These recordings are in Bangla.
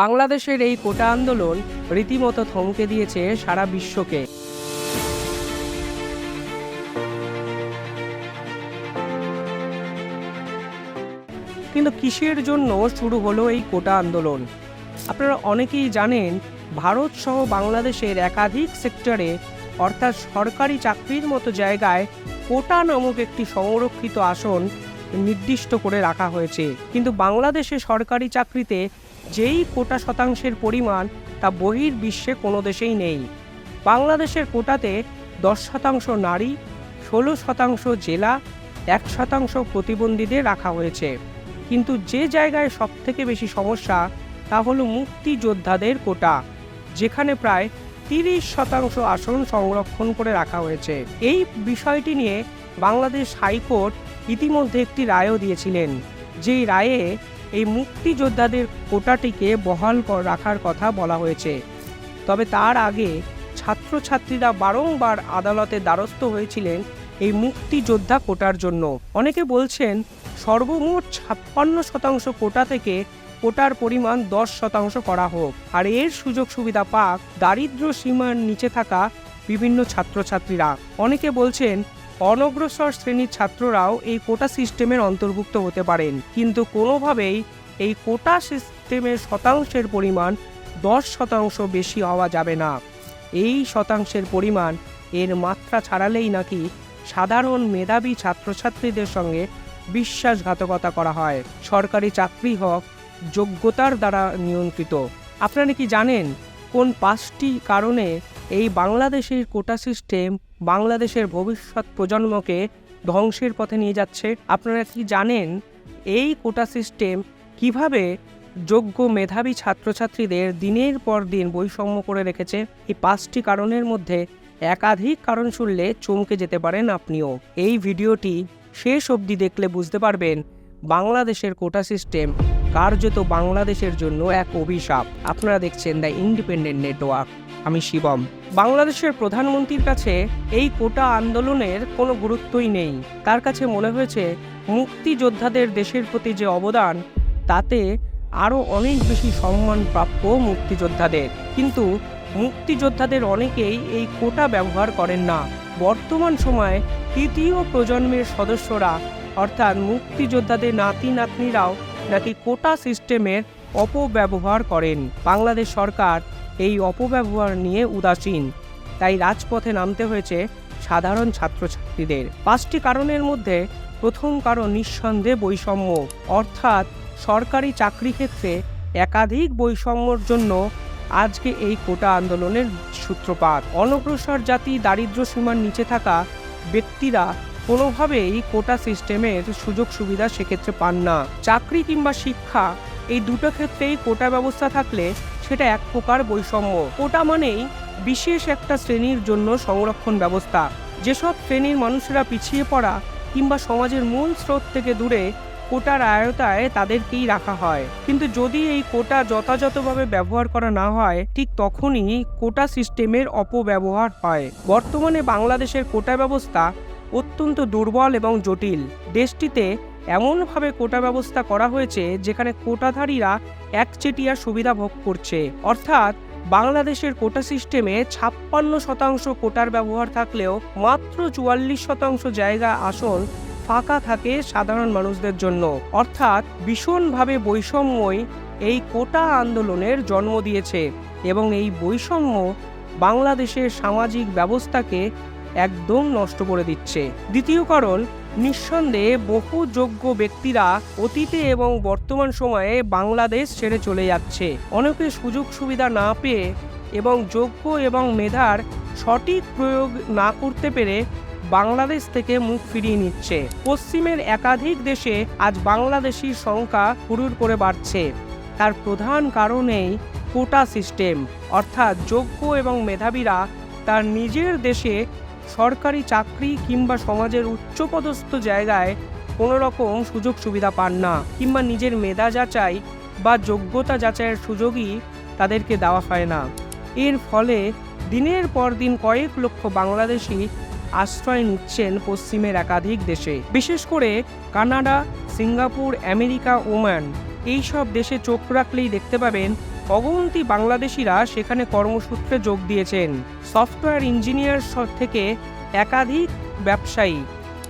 বাংলাদেশের এই কোটা আন্দোলন রীতিমতো থমকে দিয়েছে সারা বিশ্বকে। কিন্তু কিসের জন্য শুরু হলো এই কোটা আন্দোলন? আপনারা অনেকেই জানেন, ভারত সহ বাংলাদেশের একাধিক সেক্টরে, অর্থাৎ সরকারি চাকরির মতো জায়গায় কোটা নামক একটি সংরক্ষিত আসন নির্দিষ্ট করে রাখা হয়েছে। কিন্তু বাংলাদেশে সরকারি চাকরিতে যেই কোটা শতাংশের পরিমাণ তা বহির বিশ্বে কোনো দেশেই নেই। বাংলাদেশের কোটাতে দশ শতাংশ নারী, ষোলো শতাংশ জেলা, এক শতাংশ প্রতিবন্ধীদের রাখা হয়েছে। কিন্তু যে জায়গায় সবথেকে বেশি সমস্যা তা হলো মুক্তিযোদ্ধাদের কোটা, যেখানে প্রায় তিরিশ শতাংশ আসন সংরক্ষণ করে রাখা হয়েছে। এই বিষয়টি নিয়ে বাংলাদেশ হাইকোর্ট ইতিমধ্যে একটি রায়ও দিয়েছিলেন, যেই রায়ে এই মুক্তিযোদ্ধাদের কোটাটিকে বহাল রাখার কথা বলা হয়েছে। তবে তার আগে ছাত্রছাত্রীরা বারংবার আদালতে দ্বারস্থ হয়েছিলেন এই মুক্তিযোদ্ধা কোটার জন্য। অনেকে বলছেন সর্বমোট ছাপ্পান্ন শতাংশ কোটা থেকে কোটার পরিমাণ দশ শতাংশ করা হোক। আর এর সুযোগ সুবিধা পাক দারিদ্র্য সীমার নিচে থাকা বিভিন্ন ছাত্রছাত্রীরা। অনেকে বলছেন অনগ্রসর শ্রেণির ছাত্ররাও এই কোটা সিস্টেমের অন্তর্ভুক্ত হতে পারেন। কিন্তু কোনোভাবেই এই কোটা সিস্টেমের শতাংশের পরিমাণ দশ শতাংশ বেশি হওয়া যাবে না। এই শতাংশের পরিমাণ এর মাত্রা ছাড়ালেই নাকি সাধারণ মেধাবী ছাত্রছাত্রীদের সঙ্গে বিশ্বাসঘাতকতা করা হয়। সরকারি চাকরি হোক যোগ্যতার দ্বারা নিয়ন্ত্রিত। আপনারা কি জানেন কোন পাঁচটি কারণে এই বাংলাদেশের কোটা সিস্টেম বাংলাদেশের ভবিষ্যৎ প্রজন্মকে ধ্বংসের পথে নিয়ে যাচ্ছে। আপনারা কি জানেন এই কোটা সিস্টেম কীভাবে যোগ্য মেধাবী ছাত্রছাত্রীদের দিনের পর দিন বৈষম্য করে রেখেছে? এই পাঁচটি কারণের মধ্যে একাধিক কারণ শুনলে চমকে যেতে পারেন আপনিও। এই ভিডিওটি শেষ অবধি দেখলে বুঝতে পারবেন বাংলাদেশের কোটা সিস্টেম কার্যত বাংলাদেশের জন্য এক অভিশাপ। আপনারা দেখছেন দ্য ইন্ডিপেন্ডেন্ট নেটওয়ার্ক। আমি শিবম। বাংলাদেশের প্রধানমন্ত্রীর কাছে এই কোটা আন্দোলনের কোনো গুরুত্বই নেই। তার কাছে মনে হয়েছে, মুক্তিযোদ্ধাদের দেশের প্রতি যে অবদান, তাতে আরও অনেক বেশি সম্মান প্রাপ্য মুক্তিযোদ্ধাদের। কিন্তু মুক্তিযোদ্ধাদের অনেকেই এই কোটা ব্যবহার করেন না। বর্তমান সময়ে তৃতীয় প্রজন্মের সদস্যরা, অর্থাৎ মুক্তিযোদ্ধাদের নাতি নাতনিরাও নাকি কোটা সিস্টেমের অপব্যবহার করেন। বাংলাদেশ সরকার এই অপব্যবহার নিয়ে উদাসীন। তাই রাজপথে নামতে হয়েছে সাধারণ ছাত্রছাত্রীদের। পাঁচটি কারণের মধ্যে প্রথম কারণ নিঃসন্দেহে বৈষম্য। অর্থাৎ সরকারি চাকরি ক্ষেত্রে একাধিক বৈষম্যর জন্য আজকে এই কোটা আন্দোলনের সূত্রপাত। অনগ্রসর জাতি দারিদ্র্য সীমার নিচে থাকা ব্যক্তিরা কোনোভাবেই কোটা সিস্টেমের সুযোগ সুবিধা সেক্ষেত্রে পান না। চাকরি কিংবা শিক্ষা এই দুটো ক্ষেত্রেই কোটা ব্যবস্থা থাকলে সেটা এক প্রকার বৈষম্য। কোটা মানেই বিশেষ একটা শ্রেণির জন্য সংরক্ষণ ব্যবস্থা। যেসব শ্রেণির মানুষেরা পিছিয়ে পড়া কিংবা সমাজের মূল স্রোত থেকে দূরে কোটার আয়তায় তাদেরকেই রাখা হয়। কিন্তু যদি এই কোটা যথাযথভাবে ব্যবহার করা না হয়, ঠিক তখনই কোটা সিস্টেমের অপব্যবহার হয়। বর্তমানে বাংলাদেশের কোটা ব্যবস্থা অত্যন্ত দুর্বল এবং জটিল। দেশটিতে এমনভাবে কোটা ব্যবস্থা করা হয়েছে যেখানে কোটাধারীরা একচেটিয়া সুবিধা ভোগ করছে। অর্থাৎ বাংলাদেশের কোটা সিস্টেমে ছাপ্পান্ন শতাংশ কোটার ব্যবহার থাকলেও মাত্র চুয়াল্লিশ শতাংশ জায়গা আসন ফাঁকা থাকে সাধারণ মানুষদের জন্য। অর্থাৎ ভীষণভাবে বৈষম্যই এই কোটা আন্দোলনের জন্ম দিয়েছে এবং এই বৈষম্য বাংলাদেশের সামাজিক ব্যবস্থাকে একদম নষ্ট করে দিচ্ছে। দ্বিতীয় কারণ নিঃসন্দেহে বহু যোগ্য ব্যক্তিরা অতীতে এবং বর্তমান সময়ে বাংলাদেশ ছেড়ে চলে যাচ্ছে। অনেকে সুযোগ সুবিধা না পেয়ে এবং যোগ্য এবং মেধার সঠিক প্রয়োগ না করতে পেরে বাংলাদেশ থেকে মুখ ফিরিয়ে নিচ্ছে। পশ্চিমের একাধিক দেশে আজ বাংলাদেশির সংখ্যা হুড়ুর করে বাড়ছে। তার প্রধান কারণেই কোটা সিস্টেম। অর্থাৎ যোগ্য এবং মেধাবীরা তার নিজের দেশে সরকারি চাকরি কিংবা সমাজের উচ্চপদস্থ জায়গায় কোনো রকম সুযোগ সুবিধা পান না, কিংবা নিজের মেধা যাচাই বা যোগ্যতা যাচাইয়ের সুযোগই তাদেরকে দেওয়া হয় না। এর ফলে দিনের পর দিন কয়েক লক্ষ বাংলাদেশি আশ্রয় নিচ্ছেন পশ্চিমের একাধিক দেশে। বিশেষ করে কানাডা, সিঙ্গাপুর, আমেরিকা, ওমান, এইসব দেশে চোখ রাখলেই দেখতে পাবেন অগন্তি বাংলাদেশিরা সেখানে কর্মসূত্রে যোগ দিয়েছেন। সফটওয়্যার ইঞ্জিনিয়ার থেকে একাধিক ব্যবসায়ী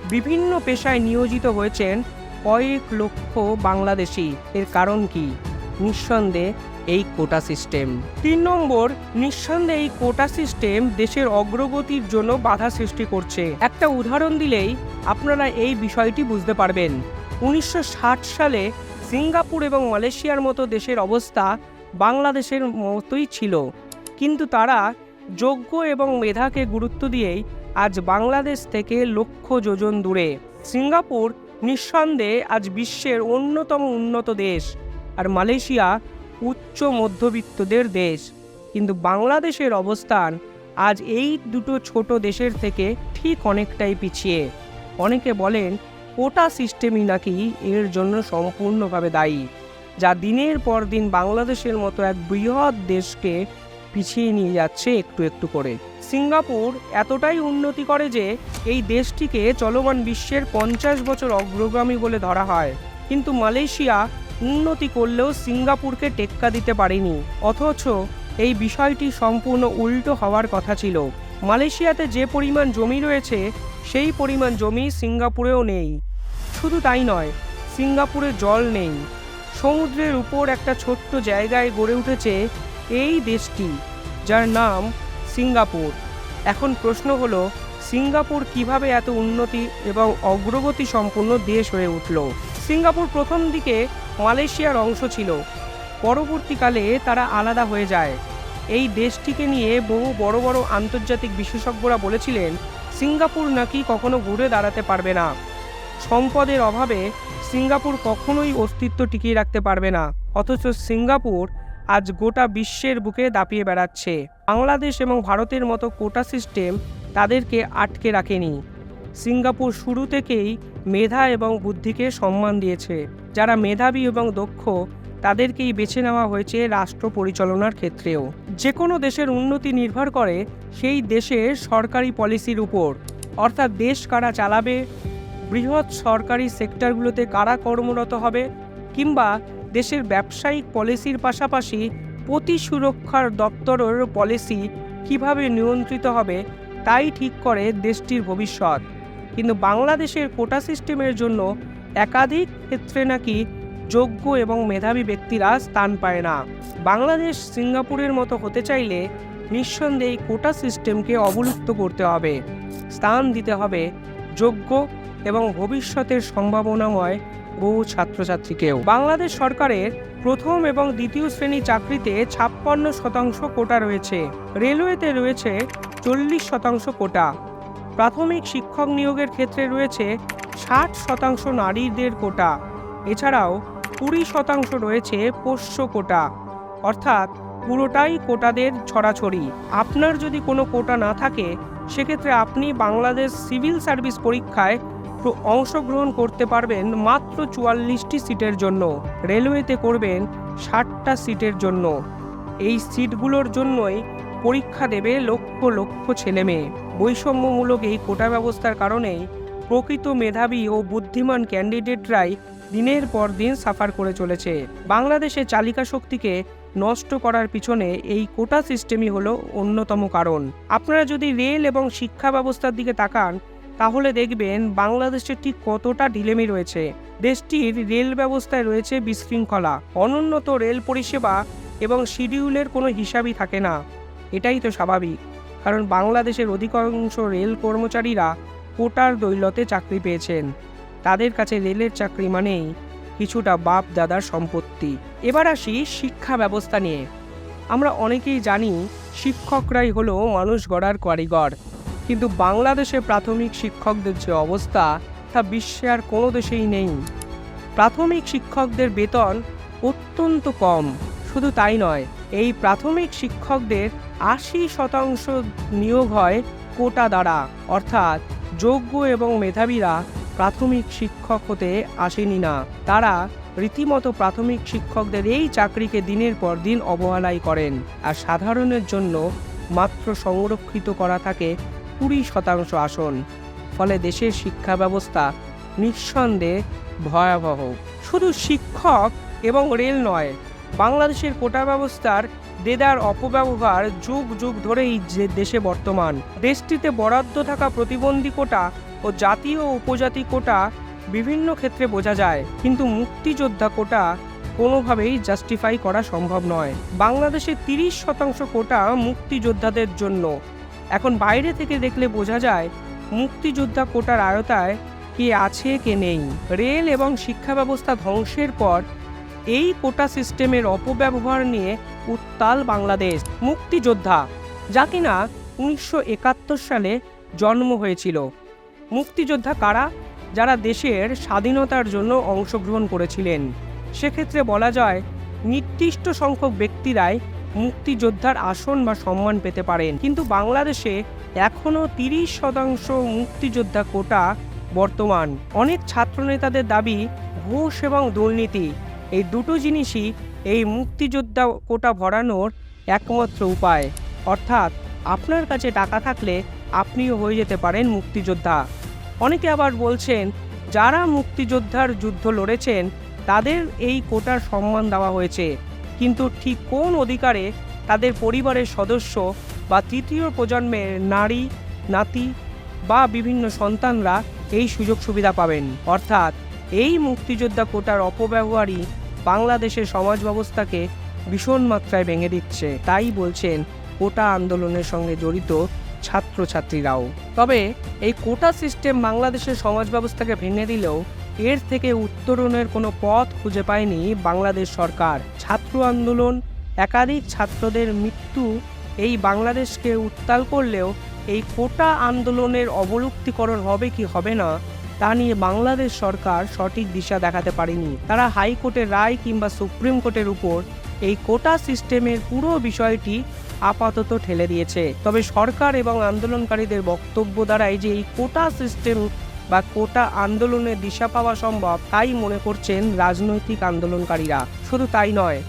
বিভিন্ন পেশায় নিয়োজিত হয়েছেন কয়েক লক্ষ বাংলাদেশি। এর কারণ কি? নিঃসন্দেহে এই কোটা সিস্টেম। তিন নম্বর, নিঃসন্দেহে এই কোটা সিস্টেম দেশের অগ্রগতির জন্য বাধা সৃষ্টি করছে। একটা উদাহরণ দিলেই আপনারা এই বিষয়টি বুঝতে পারবেন। উনিশশো ষাট সালে সিঙ্গাপুর এবং মালয়েশিয়ার মতো দেশের অবস্থা বাংলাদেশের মতোই ছিল। কিন্তু তারা যোগ্য এবং মেধাকে গুরুত্ব দিয়েই আজ বাংলাদেশ থেকে লক্ষ যোজন দূরে। সিঙ্গাপুর নিঃসন্দেহে আজ বিশ্বের অন্যতম উন্নত দেশ আর মালয়েশিয়া উচ্চ মধ্যবিত্তদের দেশ। কিন্তু বাংলাদেশের অবস্থান আজ এই দুটো ছোট দেশের থেকে ঠিক অনেকটাই পিছিয়ে। অনেকে বলেন কোটা সিস্টেমই নাকি এর জন্য সম্পূর্ণভাবে দায়ী। যা দিনের পর দিন বাংলাদেশের মতো এক বৃহৎ দেশকে পিছিয়ে নিয়ে যাচ্ছে একটু একটু করে। সিঙ্গাপুর এতটাই উন্নতি করে যে এই দেশটিকে চলমান বিশ্বের পঞ্চাশ বছর অগ্রগামী বলে ধরা হয়। কিন্তু মালয়েশিয়া উন্নতি করলেও সিঙ্গাপুরকে টেক্কা দিতে পারেনি। অথচ এই বিষয়টি সম্পূর্ণ উল্টো হওয়ার কথা ছিল। মালয়েশিয়াতে যে পরিমাণ জমি রয়েছে, সেই পরিমাণ জমি সিঙ্গাপুরেও নেই। শুধু তাই নয়, সিঙ্গাপুরে জল নেই। সমুদ্রের উপর একটা ছোট্ট জায়গায় গড়ে উঠেছে এই দেশটি, যার নাম সিঙ্গাপুর। এখন প্রশ্ন হলো, সিঙ্গাপুর কীভাবে এত উন্নতি এবং অগ্রগতি সম্পন্ন দেশ হয়ে উঠল? সিঙ্গাপুর প্রথম দিকে মালয়েশিয়ার অংশ ছিল, পরবর্তীকালে তারা আলাদা হয়ে যায়। এই দেশটিকে নিয়ে বহু বড় বড় আন্তর্জাতিক বিশেষজ্ঞরা বলেছিলেন, সিঙ্গাপুর নাকি কখনো ঘুরে দাঁড়াতে পারবে না। সম্পদের অভাবে সিঙ্গাপুর কখনোই অস্তিত্ব টিকিয়ে রাখতে পারবে না। অথচ সিঙ্গাপুর আজ গোটা বিশ্বের বুকে দাপিয়ে বেড়াচ্ছে। বাংলাদেশ এবং ভারতের মতো কোটা সিস্টেম তাদেরকে আটকে রাখেনি। সিঙ্গাপুর শুরু থেকেই মেধা এবং বুদ্ধিকে সম্মান দিয়েছে। যারা মেধাবী এবং দক্ষ, তাদেরকেই বেছে নেওয়া হয়েছে রাষ্ট্র পরিচালনার ক্ষেত্রেও। যে কোনো দেশের উন্নতি নির্ভর করে সেই দেশের সরকারি পলিসির উপর। অর্থাৎ দেশ কারা চালাবে বৃহৎ সরকারি সেক্টরগুলোতে কারা কর্মরত হবে কিংবা দেশের ব্যবসায়িক পলিসির পাশাপাশি প্রতি সুরক্ষার দপ্তরের পলিসি কীভাবে নিয়ন্ত্রিত হবে তাই ঠিক করে দেশটির ভবিষ্যৎ। কিন্তু বাংলাদেশের কোটা সিস্টেমের জন্য একাধিক ক্ষেত্রে নাকি যোগ্য এবং মেধাবী ব্যক্তিরা স্থান পায় না। বাংলাদেশ সিঙ্গাপুরের মতো হতে চাইলে নিঃসন্দেহে কোটা সিস্টেমকে অবলুপ্ত করতে হবে। স্থান দিতে হবে যোগ্য এবং ভবিষ্যতের সম্ভাবনাময় বহু ছাত্রছাত্রীকেও। বাংলাদেশ সরকারের প্রথম এবং দ্বিতীয় শ্রেণি চাকরিতে ছাপ্পান্ন শতাংশ কোটা রয়েছে। রেলওয়েতে রয়েছে চল্লিশ শতাংশ কোটা। প্রাথমিক শিক্ষক নিয়োগের ক্ষেত্রে রয়েছে ষাট শতাংশ নারীদের কোটা। এছাড়াও কুড়ি শতাংশ রয়েছে পোষ্য কোটা। অর্থাৎ পুরোটাই কোটাদের ছড়াছড়ি। আপনার যদি কোনো কোটা না থাকে, সেক্ষেত্রে আপনি বাংলাদেশ সিভিল সার্ভিস পরীক্ষায় প্র- অংশগ্রহণ করতে পারবেন মাত্র চুয়াল্লিশটি সিটের জন্য। রেলওয়েতে করবেন ষাটটা সিটের জন্য। এই সিটগুলোর জন্যই পরীক্ষা দেবে লক্ষ লক্ষ ছেলেমেয়ে। বৈষম্যমূলক এই কোটা ব্যবস্থার কারণেই প্রকৃত মেধাবী ও বুদ্ধিমান ক্যান্ডিডেটরাই দিনের পর দিন সাফার করে চলেছে। বাংলাদেশে চালিকা শক্তিকে নষ্ট করার পিছনে এই কোটা সিস্টেমই হলো অন্যতম কারণ। আপনারা যদি রেল এবং শিক্ষা ব্যবস্থার দিকে তাকান তাহলে দেখবেন বাংলাদেশের ঠিক কতটা ঢিলেমি রয়েছে। দেশটির রেল ব্যবস্থায় রয়েছে বিশৃঙ্খলা অনুন্নত রেল পরিষেবা এবং শিডিউলের কোনো হিসাবই থাকে না। এটাই তো স্বাভাবিক, কারণ বাংলাদেশের অধিকাংশ রেল কর্মচারীরা কোটার দৈলতে চাকরি পেয়েছেন। তাদের কাছে রেলের চাকরি মানেই কিছুটা বাপ দাদার সম্পত্তি। এবার আসি শিক্ষা ব্যবস্থা নিয়ে। আমরা অনেকেই জানি শিক্ষকরাই হলো মানুষ গড়ার কারিগর। কিন্তু বাংলাদেশে প্রাথমিক শিক্ষকদের যে অবস্থা, তা বিশ্বে আর কোনো দেশেই নেই। প্রাথমিক শিক্ষকদের বেতন অত্যন্ত কম, শুধু তাই নয়, এই প্রাথমিক শিক্ষকদের আশি শতাংশ নিয়োগ হয় কোটা দ্বারা, অর্থাৎ যোগ্য এবং মেধাবীরা প্রাথমিক শিক্ষক হতে আসেনি না। তারা রীতিমতো প্রাথমিক শিক্ষকদের এই চাকরিকে দিনের পর দিন অবহেলাই করেন, আর সাধারণের জন্য মাত্র সংরক্ষিত করা থাকে কুড়ি শতাংশ আসন। ফলে দেশের শিক্ষা ব্যবস্থা নিঃসন্দেহে ভয়াবহ। শুধু শিক্ষক এবং রেল নয়, বাংলাদেশের কোটা ব্যবস্থার দেদার অপব্যবহার যুগ যুগ ধরেই যে দেশে বর্তমান। দেশটিতে বরাদ্দ থাকা প্রতিবন্ধী কোটা ও জাতীয় উপজাতি কোটা বিভিন্ন ক্ষেত্রে বোঝা যায়, কিন্তু মুক্তিযোদ্ধা কোটা কোনোভাবেই জাস্টিফাই করা সম্ভব নয়। বাংলাদেশে তিরিশ শতাংশ কোটা মুক্তিযোদ্ধাদের জন্য। এখন বাইরে থেকে দেখলে বোঝা যায় মুক্তিযোদ্ধা কোটার আয়তায় কে আছে, কে নেই। রেল এবং শিক্ষা ব্যবস্থা ধ্বংসের পর এই কোটা সিস্টেমের অপব্যবহার নিয়ে উত্তাল বাংলাদেশ। মুক্তিযোদ্ধা, যা কিনা উনিশশো একাত্তর সালে জন্ম হয়েছিল। মুক্তিযোদ্ধা কারা? যারা দেশের স্বাধীনতার জন্য অংশগ্রহণ করেছিলেন। সেক্ষেত্রে বলা যায় নির্দিষ্ট সংখ্যক ব্যক্তিরাই মুক্তিযোদ্ধার আসন বা সম্মান পেতে পারেন। কিন্তু বাংলাদেশে এখনও তিরিশ শতাংশ মুক্তিযোদ্ধা কোটা বর্তমান। অনেক ছাত্রনেতাদের দাবি, ঘুষ এবং দুর্নীতি, এই দুটো জিনিসই এই মুক্তিযোদ্ধা কোটা ভরানোর একমাত্র উপায়। অর্থাৎ আপনার কাছে টাকা থাকলে আপনিও হয়ে যেতে পারেন মুক্তিযোদ্ধা। অনেকে আবার বলছেন, যারা মুক্তিযোদ্ধার যুদ্ধ লড়েছেন, তাদের এই কোটার সম্মান দেওয়া হয়েছে। কিন্তু ঠিক কোন অধিকারে তাদের পরিবারের সদস্য বা তৃতীয় প্রজন্মের নারী, নাতি বা বিভিন্ন সন্তানরা এই সুযোগ সুবিধা পাবেন। অর্থাৎ এই মুক্তিযোদ্ধা কোটার অপব্যবহারই বাংলাদেশের সমাজ ব্যবস্থাকে ভীষণ মাত্রায় ভেঙে দিচ্ছে। তাই বলছেন কোটা আন্দোলনের সঙ্গে জড়িত ছাত্রছাত্রীরাও। তবে এই কোটা সিস্টেম বাংলাদেশের সমাজ ব্যবস্থাকে ভেঙে দিলেও এর থেকে উত্তরণের কোনো পথ খুঁজে পায়নি বাংলাদেশ সরকার। ছাত্র আন্দোলন, একাধিক ছাত্রদের মৃত্যু, এই বাংলাদেশকে উত্তাল করলেও এই কোটা আন্দোলনের অবলুপ্তিকরণ হবে কি হবে না, তা নিয়ে বাংলাদেশ সরকার সঠিক দিশা দেখাতে পারেনি। তারা হাইকোর্টের রায় কিংবা সুপ্রিম কোর্টের উপর এই কোটা সিস্টেমের পুরো বিষয়টি আপাতত ঠেলে দিয়েছে। তবে সরকার এবং আন্দোলনকারীদের বক্তব্য দ্বারাই যে এই কোটা সিস্টেম বা কোটা আন্দোলনে দিশা পাওয়া সম্ভব, তাই মনে করছেন রাজনৈতিক আন্দোলনকারীরা। শুধু তাই নয়,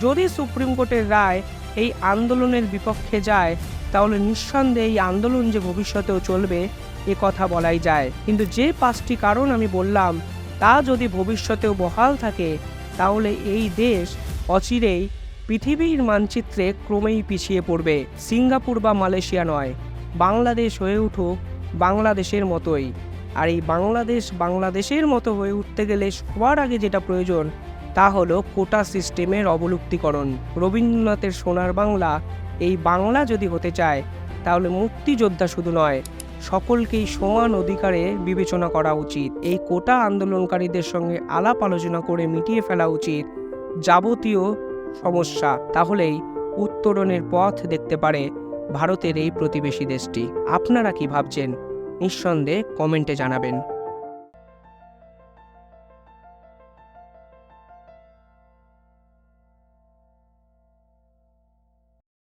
যদি সুপ্রিম কোর্টের রায় এই আন্দোলনের বিপক্ষে যায়, তাহলে নিঃসন্দেহে এই আন্দোলন যে ভবিষ্যতেও চলবে, এ কথা বলাই যায়। কিন্তু যে পাঁচটি কারণ আমি বললাম, তা যদি ভবিষ্যতেও বহাল থাকে, তাহলে এই দেশ অচিরেই পৃথিবীর মানচিত্রে ক্রমেই পিছিয়ে পড়বে। সিঙ্গাপুর বা মালয়েশিয়া নয়, বাংলাদেশ হয়ে উঠুক বাংলাদেশের মতোই। আর এই বাংলাদেশ বাংলাদেশের মতো হয়ে উঠতে গেলে সবার আগে যেটা প্রয়োজন, তা হলো কোটা সিস্টেমের অবলুপ্তিকরণ। রবীন্দ্রনাথের সোনার বাংলা, এই বাংলা যদি হতে চায়, তাহলে মুক্তিযোদ্ধা শুধু নয়, সকলকেই সমান অধিকারে বিবেচনা করা উচিত। এই কোটা আন্দোলনকারীদের সঙ্গে আলাপ আলোচনা করে মিটিয়ে ফেলা উচিত। যাবতীয় সমস্যা, তাহলেই উত্তরণের পথ দেখতে পারে ভারতের এই প্রতিবেশী দেশটি। আপনারা কি ভাবছেন? নিঃসন্দেহে কমেন্টে জানাবেন।